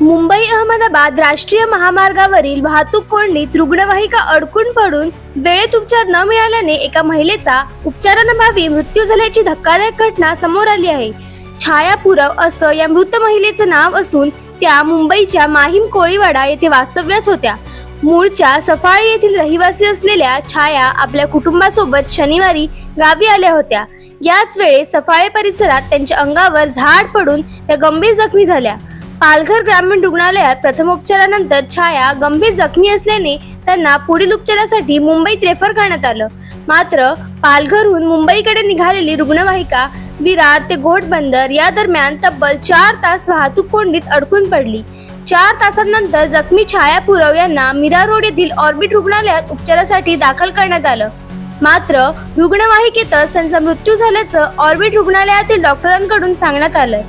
मुंबई अहमदाबाद राष्ट्रीय महामार्गावरील वाहतूक कोंडीत रुग्णवाहिका अडकून पडून वेळेत उपचार न मिळाल्याने एका महिलेचा उपचारांभावी मृत्यू झाल्याची धक्कादायक घटना समोर आली आहे. छाया पुरव असं या मृत महिलेचं नाव असून त्या मुंबईच्या माहीम कोळीवाडा येथे वास्तव्यास होत्या. मूळच्या सफाळे येथील रहिवासी असलेल्या छाया आपल्या कुटुंबासोबत शनिवारी गावी आल्या होत्या. याच वेळेस सफाळे परिसरात त्यांच्या अंगावर झाड पडून त्या गंभीर जखमी झाल्या. पालघर ग्रामीण रुग्णालयात प्रथमोपचारानंतर छाया गंभीर जखमी असल्याने त्यांना पुढील उपचारासाठी मुंबईत रेफर करण्यात आलं. मात्र पालघरहून मुंबईकडे निघालेली रुग्णवाहिका विरार ते घोटबंदर या दरम्यान तब्बल चार तास वाहतूक कोंडीत अडकून पडली. चार तासांनंतर जखमी छाया पुरव यांना मीरा रोड येथील ऑर्बिट रुग्णालयात उपचारासाठी दाखल करण्यात आलं. मात्र रुग्णवाहिकेतच त्यांचा मृत्यू झाल्याचं ऑर्बिट रुग्णालयातील डॉक्टरांकडून सांगण्यात आलंय.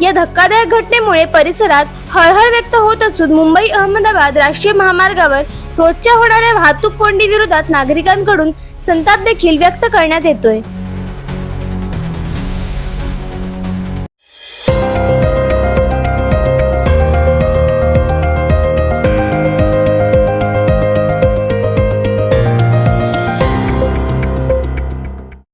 या धक्कादायक घटनेमुळे परिसरात हळहळ व्यक्त होत असून मुंबई अहमदाबाद राष्ट्रीय महामार्गावर रोजच्या होणाऱ्या वाहतूक कोंडी विरोधात नागरिकांकडून संताप देखील व्यक्त करण्यात येतोय.